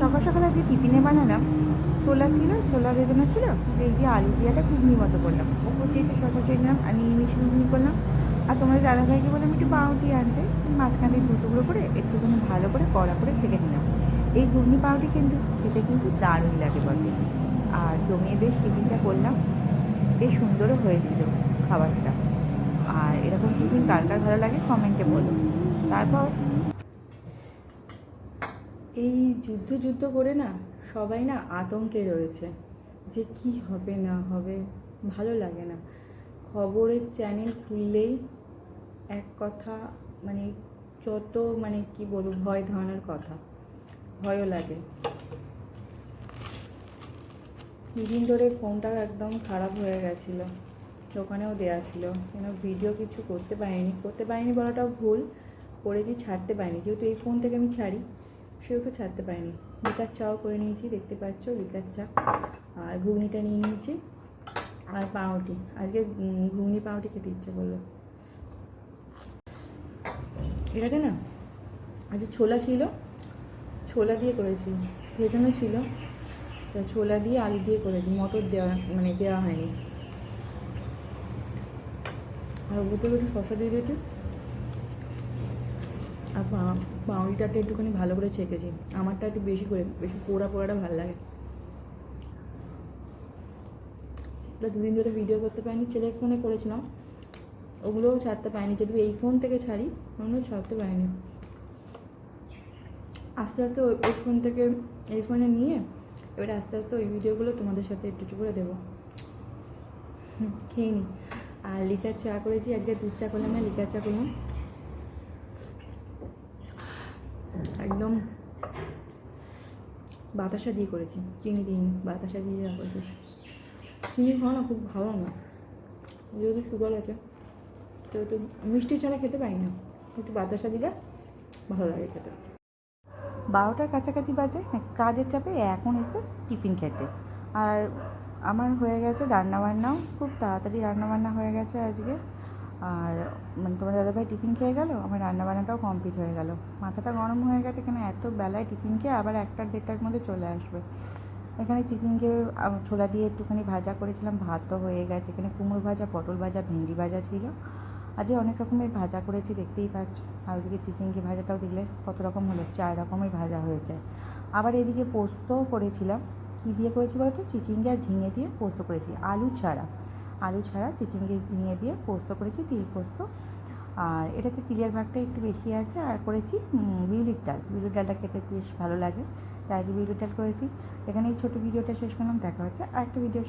সকাল সকাল আজকে টিফিনে বানালাম। ছোলা ছিল, ছোলা ভেজানো ছিল এই দিয়ে আলু দিয়ে একটা ঘুগনি মতো করলাম। ওপর দিয়ে একটু শসা চিনলাম আর নিয়ে মিশিয়ে ঘুগনি করলাম। আর তোমাদের দাদাভাইকে বললাম, একটু পাউরুটি আনতে। মাঝখান দিয়ে টুকরো করে একটুখানি ভালো করে কড়া করে ছেঁকে নিলাম। এই ঘুগনি পাউরুটি কিন্তু খেতে কিন্তু দারুণ লাগে বটে। আর জমিয়ে বেশ টিফিনটা করলাম। বেশ সুন্দরও হয়েছিল খাবারটা। আর এরকম টিফিন কার কার ভালো লাগে কমেন্টে বলো। তারপর এই যুদ্ধ যুদ্ধ করে না সবাই না আতঙ্কে রয়েছে যে কি হবে না হবে, ভালো লাগে না। খবরের চ্যানেল খুললেই এক কথা মানে যত মানে কি বলব, ভয় ধারণার কথা, ভয়ও লাগে। দুদিন ধরে ফোনটা একদম খারাপ হয়ে গেছিল, দোকানেও দেওয়া ছিল, কেন ভিডিও কিছু করতে পারিনি করতে পারিনি বলাটাও ভুল, করেছি, ছাড়তে পারিনি, যেহেতু এই ফোন থেকে আমি ছাড়ি। সেহেতু ছাড়তে পারিনি। লিকার চাও করে নিয়েছি, দেখতে পাচ্ছ, লিকার চা। আর ঘুগনিটা নিয়ে নিয়েছি। আর পাউরুটি। আজকে ঘুগনি পাউরুটি খেতে ইচ্ছে করল। এটাতে না আজকে ছোলা ছিল। ছোলা দিয়ে করেছি। ভেজানো ছিল। তো ছোলা দিয়ে আলু দিয়ে করেছি। মটর দেওয়া মানে দেওয়া হয়নি। আর ওপর থেকে একটু শসা দিয়ে দিয়েছি। আর পা- পাউরিটাতে একটুখানি ভালো করে ছেঁকেছি। আমারটা একটু বেশি করে, বেশি পোড়া পোড়াটা ভালো লাগে। দুদিন ধরে ভিডিও করতে পারিনি, ছেলের ফোনে করেছিলাম। ওগুলোও ছাড়তে পারিনি যদি এই ফোন থেকে ছাড়ি, ওগুলো ছাড়তে পারিনি। আস্তে আস্তে ওই ওই ফোন থেকে, এই ফোনে নিয়ে, এবারে আস্তে আস্তে ওই ভিডিওগুলো তোমাদের সাথে একটু একটু করে দেবো। খেয়ে নি। আর লিকার চা করেছি, আজকে দুধ চা করলাম না, লিকার চা করলাম। একদম বাতাসা দিয়ে করেছি চিনি দিইনি বাতাসা দিয়ে যা করেছি। চিনি খাওয়া না খুব ভালো না। যেহেতু সুগার আছে সেহেতু মিষ্টি ছাড়া খেতে পারি না। একটু বাতাসা দিলে ভালো লাগে খেতে। বারোটার কাছাকাছি বাজে হ্যাঁ, কাজের চাপে এখন এসে টিফিন খেতে। আর আমার হয়ে গেছে রান্নাবান্নাও খুব তাড়াতাড়ি রান্নাবান্না হয়ে গেছে আজকে। আর মানে তোমার দাদাভাই টিফিন খেয়ে গেল? আমার রান্না রান্নাবান্নাটাও কমপ্লিট হয়ে গেল। মাথাটা গরম হয়ে গেছে কেন? এত বেলায় টিফিন খেয়ে আবার একটা দেড়টার মধ্যে চলে আসবে। এখানে চিকেনকে ছোলা দিয়ে একটুখানি ভাজা করেছিলাম ভাতও হয়ে গেছে। এখানে কুমড়ো ভাজা, পটল ভাজা, ভেন্ডি ভাজা ছিল। আজকে অনেক রকমের ভাজা করেছি, দেখতেই পাচ্ছ। আর ওদিকে চিচিঙ্গি ভাজাটাও দিলে কত রকম হলো, চার রকমের ভাজা হয়েছে। আবার এদিকে পোস্তও করেছিলাম। কী দিয়ে করেছি বলতো? চিচিঙ্গি আর ঝিঙে দিয়ে পোস্ত করেছি, আলু ছাড়া। আলু ছাড়া চিচিঙ্গি ভেঙে দিয়ে পোস্ত করেছি, তিল পোস্ত। আর এটাতে তিলের ভাগটা একটু বেশি আছে, আর করেছি বিউলির ডাল। বিউলির ডালটা খেতে বেশ ভালো লাগে। তাই আজ বিউলির ডাল করেছি। এখানে এই ছোটো ভিডিওটা শেষ করলাম, দেখা হচ্ছে আর একটা ভিডিও